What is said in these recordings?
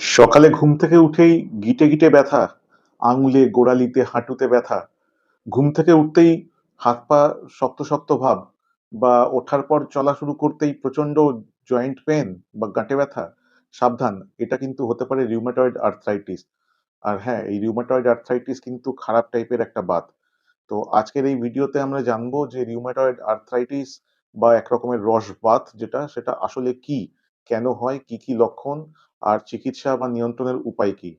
সকালে ঘুম থেকে উঠেই গিটে গিটে ব্যথা, আঙুলে গোড়ালিতে হাঁটুতে ব্যথা, ঘুম থেকে উঠতেই হাত পা শক্ত শক্ত ভাব বা ওঠার পর চলা শুরু করতেই প্রচণ্ড জয়েন্ট পেন বা গাঁটে ব্যথা, সাবধান, এটা কিন্তু হতে পারে রিউমাটয়েড আর্থ্রাইটিস আর হ্যাঁ এই রিউমাটয়েড আর্থ্রাইটিস কিন্তু খারাপ টাইপের একটা বাত। তো আজকের এই ভিডিওতে আমরা জানব যে রিউমাটয়েড আর্থ্রাইটিস বা এক রকমের রসবাত যেটা, সেটা আসলে কি, কেন হয়, কি কি লক্ষণ আর চিকিৎসা বা নিয়ন্ত্রণের উপায় কি?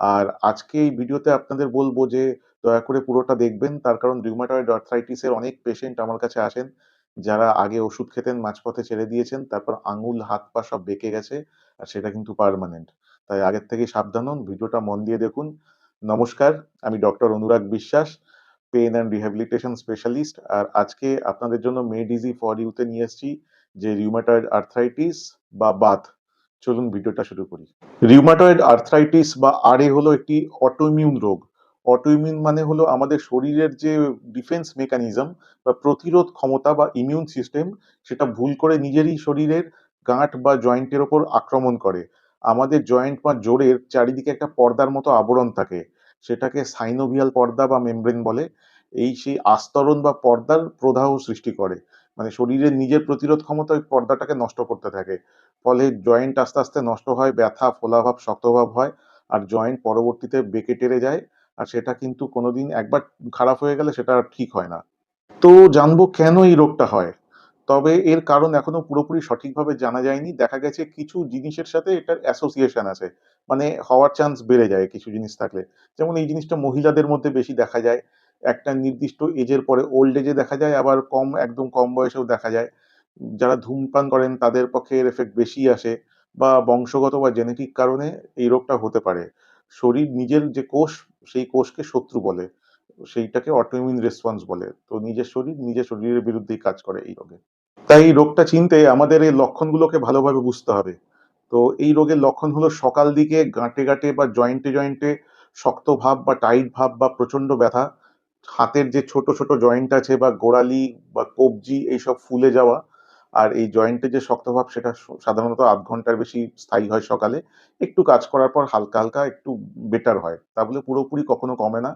আর আজকে এই ভিডিওতে আপনাদের বলব যে, দয়া করে পুরোটা দেখবেন। তার কারণ রিউমাটয়েড আর্থ্রাইটিসের অনেক পেশেন্ট আমার কাছে আসেন। যারা আগে ওষুধ খেতেন, মাঝপথে ছেড়ে দিয়েছেন, তারপর আঙুল, হাত, পা সব বেঁকে গেছে আর সেটা কিন্তু পারমানেন্ট তাই আগের থেকেই সাবধান হন, ভিডিওটা মন দিয়ে দেখুন। নমস্কার, আমি doctor Anurag Biswas pain and rehabilitation specialist আর আজকে আপনাদের জন্য মেড ইজি ফর ইউতে নিয়ে এসেছি যে রিউমাটয়েড আর্থ্রাইটিস বা বাত। চলুন ভিডিওটা শুরু করি। রিউমাটয়েড আর্থ্রাইটিস বা আরএ হলো একটি অটোইমিউন রোগ। অটোইমিউন মানে হলো আমাদের শরীরের যে ডিফেন্স মেকানিজম বা প্রতিরোধ ক্ষমতা বা ইমিউন সিস্টেম সেটা ভুল করে নিজেরই শরীরের গাঁট বা জয়েন্টের ওপর আক্রমণ করে। আমাদের জয়েন্ট বা জোরের চারিদিকে একটা পর্দার মতো আবরণ থাকে। সেটাকে সাইনোভিয়াল পর্দা বা মেমব্রেন বলে। এই সেই আস্তরণ বা পর্দার প্রদাহ সৃষ্টি করে। মানে শরীরের নিজের প্রতিরোধ ক্ষমতা ওই পর্দাটাকে নষ্ট করতে থাকে। ফলে জয়েন্ট আস্তে আস্তে নষ্ট হয়, ব্যথা, ফোলাভাব, শক্তভাব হয় আর জয়েন্ট পরবর্তীতে বেঁকে টেরে যায় আর সেটা কিন্তু কোনোদিন একবার খারাপ হয়ে গেলে সেটা আর ঠিক হয় না। তো জানব কেন এই রোগটা হয়? তবে এর কারণ এখনও পুরোপুরি সঠিকভাবে জানা যায়নি। দেখা গেছে কিছু জিনিসের সাথে এটার অ্যাসোসিয়েশন আছে। মানে হওয়ার চান্স বেড়ে যায় কিছু জিনিস থাকলে। যেমন এই জিনিসটা মহিলাদের মধ্যে বেশি দেখা যায়। একটা নির্দিষ্ট এজের পরে ওল্ড এজে দেখা যায়, আবার কম, একদম কম বয়সেও দেখা যায়। যারা ধূমপান করেন তাদের পক্ষে এর এফেক্ট বেশি আসে বা বংশগত বা জেনেটিক কারণে এই রোগটা হতে পারে। শরীর নিজের যে কোষ, সেই কোষকে শত্রু বলে, সেইটাকে অটোইমিউন রেসপন্স বলে। তো নিজের শরীর নিজের শরীরের বিরুদ্ধেই কাজ করে এই রোগে। তাই এই রোগটা চিনতে আমাদের এই লক্ষণগুলোকে ভালোভাবে বুঝতে হবে। তো এই রোগের লক্ষণ হলো সকাল দিকে গাঁটে গাঁটে বা জয়েন্টে জয়েন্টে শক্ত ভাব বা টাইট ভাব বা প্রচণ্ড ব্যথা। হাতের যে ছোট ছোট জয়েন্ট আছে বা গোড়ালি বা কবজি এইসব ফুলে যাওয়া, আর এই জয়েন্টে যে শক্তভাব সেটা সাধারণত আধ ঘণ্টার বেশি স্থায়ী হয় সকালে। একটু কাজ করার পর হালকা হালকা একটু বেটার হয়। তা বলে পুরোপুরি কখনো কমে না।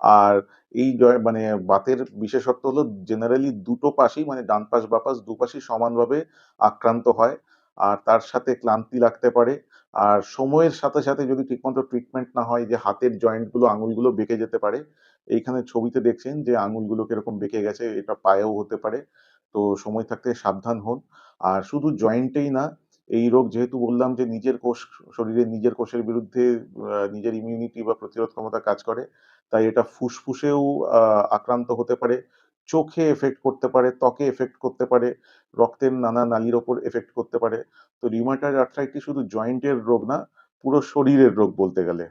আর এই মানে বাতের বিশেষত্ব হলো জেনারেলি দুটো পাশেই মানে ডান পাশ বা পাশ দুপাশেই সমানভাবে আক্রান্ত হয়। আর তার সাথে ক্লান্তি লাগতে পারে। আর সময়ের সাথে সাথে যদি ঠিকমতো ট্রিটমেন্ট না হয়, যে হাতের জয়েন্টগুলো আঙুলগুলো বেঁকে যেতে পারে, এইখানে ছবিতে দেখছেন যে আঙুলগুলো কীরকম বেঁকে গেছে, এটা পায়েও হতে পারে। তো সময় থাকতে সাবধান হন। আর শুধু জয়েন্টেই না, এই রোগ যেহেতু বললাম যে নিজের কোষ শরীরের নিজের কোষের বিরুদ্ধে নিজের ইমিউনিটি বা প্রতিরোধ ক্ষমতা কাজ করে, তাই এটা ফুসফুসেও আক্রান্ত হতে পারে। চোখে এফেক্ট করতে পারে, ত্বকে এফেক্ট করতে পারে, রক্তের নানা নালির ওপর এফেক্ট করতে পারে। তো রিউমাটয়েড আর্থ্রাইটিস শুধু জয়েন্টের রোগ না, পুরো শরীরের রোগ বলতে গেলে।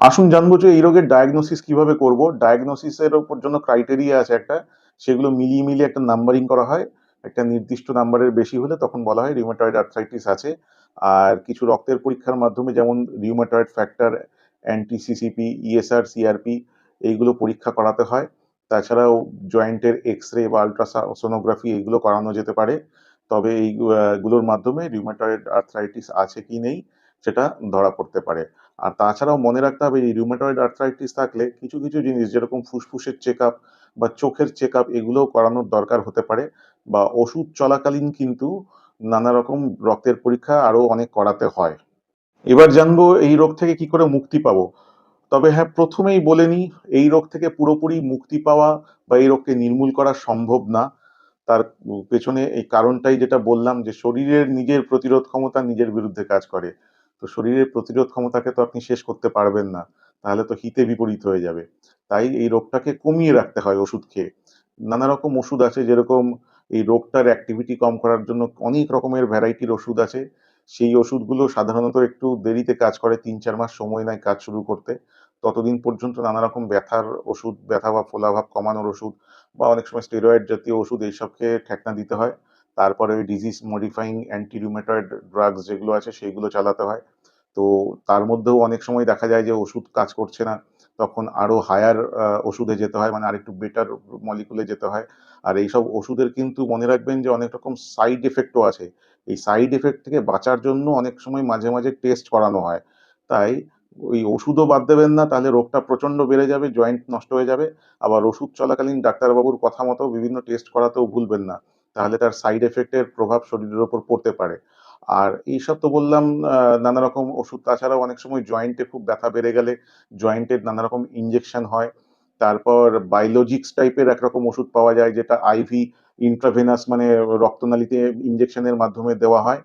আসুন জানব যে এই রোগের ডায়াগনোসিস কীভাবে করব। ডায়াগনোসিসের ওপর জন্য ক্রাইটেরিয়া আছে একটা, সেগুলো মিলিয়ে মিলিয়ে একটা নাম্বারিং করা হয়। একটা নির্দিষ্ট নাম্বারের বেশি হলে তখন বলা হয় রিউমাটয়েড আর্থ্রাইটিস আছে। আর কিছু রক্তের পরীক্ষার মাধ্যমে যেমন rheumatoid factor anti CCP ESR CRP এইগুলো পরীক্ষা করাতে হয়। তাছাড়াও জয়েন্টের এক্স রে বা আলট্রাসোনোগ্রাফি এইগুলো করানো যেতে পারে। তবে এইগুলোর মাধ্যমে রিউমাটয়েড আর্থ্রাইটিস আছে কি নেই সেটা ধরা পড়তে পারে। আর তাছাড়াও মনে রাখতে হবে, এই রিউমাটয়েড আর্থ্রাইটিস থাকলে কিছু কিছু জিনিস যেরকম ফুসফুসের চেক আপ বা চোখের চেক আপ এগুলোও করানোর দরকার হতে পারে বা ওষুধ চলাকালীন কিন্তু নানা রকম রক্তের পরীক্ষা আরও অনেক করাতে হয়। এবার জানব এই রোগ থেকে কি করে মুক্তি পাবো। তবে হ্যাঁ প্রথমেই বলে নিই, এই রোগ থেকে পুরোপুরি মুক্তি পাওয়া বা এই রোগকে নির্মূল করা সম্ভব না। তার পেছনে এই কারণটাই যেটা বললাম যে, শরীরের নিজের প্রতিরোধ ক্ষমতা নিজের বিরুদ্ধে কাজ করে। তো শরীরের প্রতিরোধ ক্ষমতাকে তো আপনি শেষ করতে পারবেন না, তাহলে তো হিতে বিপরীত হয়ে যাবে। তাই এই রোগটাকে কমিয়ে রাখতে হয় ওষুধ খেয়ে। নানা রকম ওষুধ আছে যেরকম এই রোগটার অ্যাক্টিভিটি কম করার জন্য অনেক রকমের ভ্যারাইটির ওষুধ আছে। সেই ওষুধগুলো সাধারণত একটু দেরিতে কাজ করে, তিন চার মাস সময় নেয় কাজ শুরু করতে। ততদিন পর্যন্ত নানা রকম ব্যথার ওষুধ, ব্যথা বা ফোলাভাব কমানোর ওষুধ বা অনেক সময় স্টেরয়েড জাতীয় ওষুধ এইসবকে ঠেকনা দিতে হয়। তারপরে ওই disease modifying anti rheumatoid drugs যেগুলো আছে সেইগুলো চালাতে হয়। তো তার মধ্যেও অনেক সময় দেখা যায় যে ওষুধ কাজ করছে না, তখন আরও হায়ার ওষুধে যেতে হয় মানে আরেকটু বেটার মলিকুলে যেতে হয়। আর এইসব ওষুধের কিন্তু মনে রাখবেন যে অনেক রকম সাইড এফেক্টও আছে। এই সাইড এফেক্ট থেকে বাঁচার জন্য অনেক সময় মাঝে মাঝে টেস্ট করানো হয়। তাই ওই ওষুধও বাদ দেবেন না তাহলে রোগটা প্রচণ্ড বেড়ে যাবে, জয়েন্ট নষ্ট হয়ে যাবে। আবার ওষুধ চলাকালীন ডাক্তারবাবুর কথা মতো বিভিন্ন টেস্ট করাতেও ভুলবেন না। তাহলে তার সাইড এফেক্টের প্রভাব শরীরের ওপর পড়তে পারে। আর এইসব তো বললাম নানা রকম ওষুধ তাছাড়াও অনেক সময় জয়েন্টে খুব ব্যথা বেড়ে গেলে জয়েন্টের নানা রকম ইনজেকশন হয়। তারপর বায়োলজিক্স টাইপের একরকম ওষুধ পাওয়া যায় যেটা আইভি ইন্ট্রাভেনাস মানে রক্তনালীতে ইনজেকশনের মাধ্যমে দেওয়া হয়।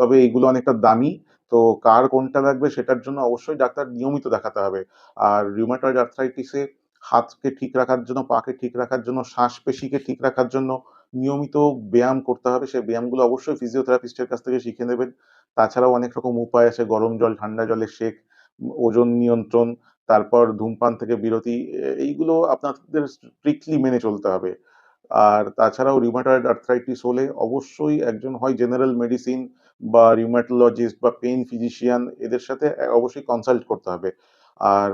তবে এগুলো অনেকটা দামি। তো কার কোনটা লাগবে সেটার জন্য অবশ্যই ডাক্তার নিয়মিত দেখাতে হবে। আর রিউমাটয়েড আর্থ্রাইটিসে হাতকে ঠিক রাখার জন্য, পাকে ঠিক রাখার জন্য, শ্বাসপেশিকে ঠিক রাখার জন্য নিয়মিত ব্যায়াম করতে হবে। সেই ব্যায়ামগুলো অবশ্যই ফিজিওথেরাপিস্টের কাছ থেকে শিখে নেবেন। তাছাড়াও অনেক রকম উপায় আছে গরম জল, ঠান্ডা জলে শেক ওজন নিয়ন্ত্রণ, তারপর ধূমপান থেকে বিরতি এইগুলো আপনাদের স্ট্রিক্টলি মেনে চলতে হবে। আর তাছাড়াও রিউমাটয়েড আর্থ্রাইটিস হলে অবশ্যই একজন হয় জেনারেল মেডিসিন বা রিউমাটোলজিস্ট বা পেইন ফিজিশিয়ান এদের সাথে অবশ্যই কনসাল্ট করতে হবে। আর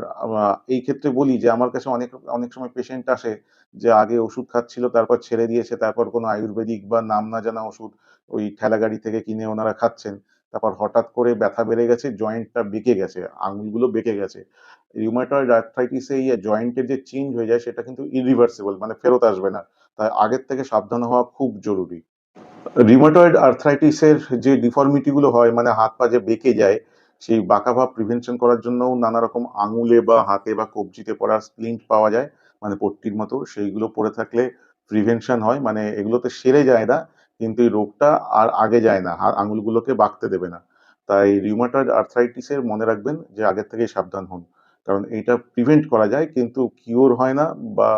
এই ক্ষেত্রে বলি যে আমার কাছে অনেক অনেক সময় পেশেন্ট আসে যে আগে ওষুধ খাচ্ছিল তারপর ছেড়ে দিয়েছে। তারপর কোনো আয়ুর্বেদিক বা নাম না জানা ওষুধ ওই ঠেলাগাড়ি থেকে কিনে ওনারা খাচ্ছেন। তারপর হঠাৎ করে ব্যথা বেড়ে গেছে, জয়েন্টটা বেঁকে গেছে, আঙুলগুলো বেঁকে গেছে। রিউমাটয়েড আর্থ্রাইটিস এ ইয়ে জয়েন্টের যে চেঞ্জ হয়ে যায় সেটা কিন্তু ইরিভার্সিবল মানে ফেরত আসবে না। তাই আগের থেকে সাবধান হওয়া খুব জরুরি। রিউমাটয়েড আর্থ্রাইটিস এর যে ডিফর্মিটি গুলো হয় মানে হাত পা যে বেঁকে যায়, সেই বাঁকা ভাব প্রিভেনশন করার জন্যও নানা রকম আঙুলে বা হাতে বা কবজিতে পড়ার স্প্লিন্ট পাওয়া যায়। মানে পট্টির মতো সেইগুলো পড়ে থাকলে প্রিভেনশন হয়। মানে এগুলোতে সেরে যায় না। কিন্তু এই রোগটা আর আগে যায় না। আঙুলগুলোকে বাঁকতে দেবে না। তাই রিউমাটয়েড আর্থ্রাইটিস এর মনে রাখবেন যে আগের থেকেই সাবধান হন। কারণ এইটা প্রিভেন্ট করা যায় কিন্তু কিওর হয় না বা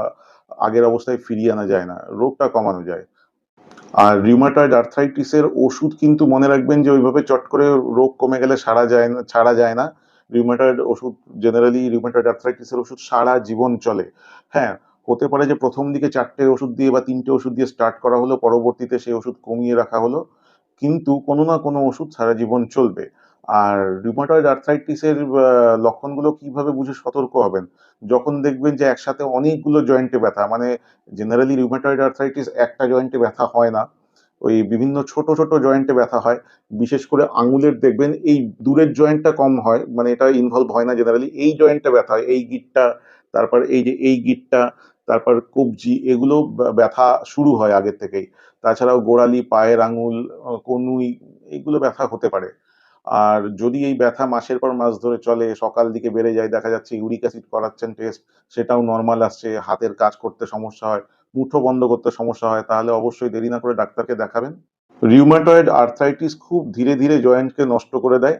আগের অবস্থায় ফিরিয়ে আনা যায় না। রোগটা কমানো যায়। আর রিউমাটয়েড আর্থ্রাইটিস এর ওষুধ কিন্তু মনে রাখবেন যে ওইভাবে চট করে রোগ কমে গেলে সারা যায় না ছাড়া যায় না। রিউমাটয়েড ওষুধ জেনারেলি রিউমাটয়েড আর্থ্রাইটিস এর ওষুধ সারা জীবন চলে। হ্যাঁ, হতে পারে যে প্রথম দিকে চারটে ওষুধ দিয়ে বা তিনটে ওষুধ দিয়ে স্টার্ট করা হলো, পরবর্তীতে সেই ওষুধ কমিয়ে রাখা হলো। কিন্তু কোনো না কোনো ওষুধ সারা জীবন চলবে। আর রিউমাটয়েড আর্থ্রাইটিস এর আ লক্ষণগুলো কীভাবে বুঝে সতর্ক হবেন? যখন দেখবেন যে একসাথে অনেকগুলো জয়েন্টে ব্যথা মানে জেনারেলি রিউমাটয়েড আর্থ্রাইটিস একটা জয়েন্টে ব্যথা হয় না। ওই বিভিন্ন ছোট, ছোট জয়েন্টে ব্যথা হয়। বিশেষ করে আঙুলের দেখবেন এই দূরের জয়েন্টটা কম হয়। মানে এটা ইনভলভ হয় না জেনারেলি। এই জয়েন্টে ব্যথা হয়। এই গিটটা তারপর এই যে এই গিটটা তারপর কবজি এগুলো ব্যথা শুরু হয় আগের থেকেই। তাছাড়াও গোড়ালি, পায়ের আঙুল, কনুই এগুলো ব্যথা হতে পারে। আর যদি এই ব্যথা মাসের পর মাস ধরে চলে, সকাল দিকে বেড়ে যায়, দেখা যাচ্ছে ইউরিক অ্যাসিড করাচ্ছেন টেস্ট, সেটাও নর্মাল আসছে, হাতের কাজ করতে সমস্যা হয়, মুঠো বন্ধ করতে সমস্যা হয়, তাহলে অবশ্যই দেরি না করে ডাক্তারকে দেখাবেন। রিউমাটয়েড আর্থ্রাইটিস খুব ধীরে, ধীরে জয়েন্টকে নষ্ট করে দেয়।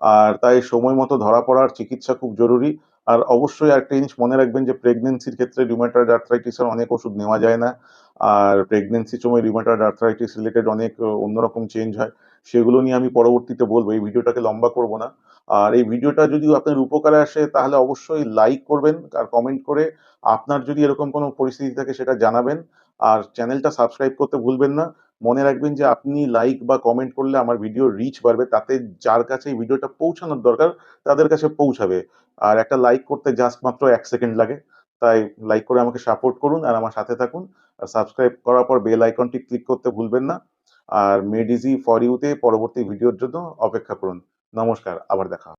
আর তাই সময় মতো ধরা পড়ার চিকিৎসা খুব জরুরি। আর অবশ্যই একটা জিনিস মনে রাখবেন যে প্রেগন্যান্সির ক্ষেত্রে রিউমাটয়েড আর্থ্রাইটিস এর অনেক ওষুধ নেওয়া যায় না। আর প্রেগনেন্সির সময় রিউমাটয়েড আর্থ্রাইটিস রিলেটেড অনেক অন্যরকম চেঞ্জ হয়। সেগুলো নিয়ে আমি পরবর্তীতে বলব। এই ভিডিওটাকে লম্বা করব না। আর এই ভিডিওটা যদি আপনার উপকারে আসে, তাহলে অবশ্যই লাইক করবেন আর কমেন্ট করে আপনার যদি এরকম কোনো পরিস্থিতি থাকে সেটা জানাবেন। আর চ্যানেলটা সাবস্ক্রাইব করতে ভুলবেন না। মনে রাখবেন যে আপনি লাইক বা কমেন্ট করলে আমার ভিডিওর রিচ বাড়বে। তাতে যার কাছে এই ভিডিওটা পৌঁছানোর দরকার, তাদের কাছে পৌঁছাবে। আর একটা লাইক করতে জাস্ট মাত্র এক সেকেন্ড লাগে। তাই লাইক করে আমাকে সাপোর্ট করুন আর আমার সাথে থাকুন। আর সাবস্ক্রাইব করার পর বেল আইকনটি ক্লিক করতে ভুলবেন না। আর মেডিসি ইজি ফর ইউতে পরবর্তী ভিডিওর জন্য অপেক্ষা করুন। নমস্কার, আবার দেখা।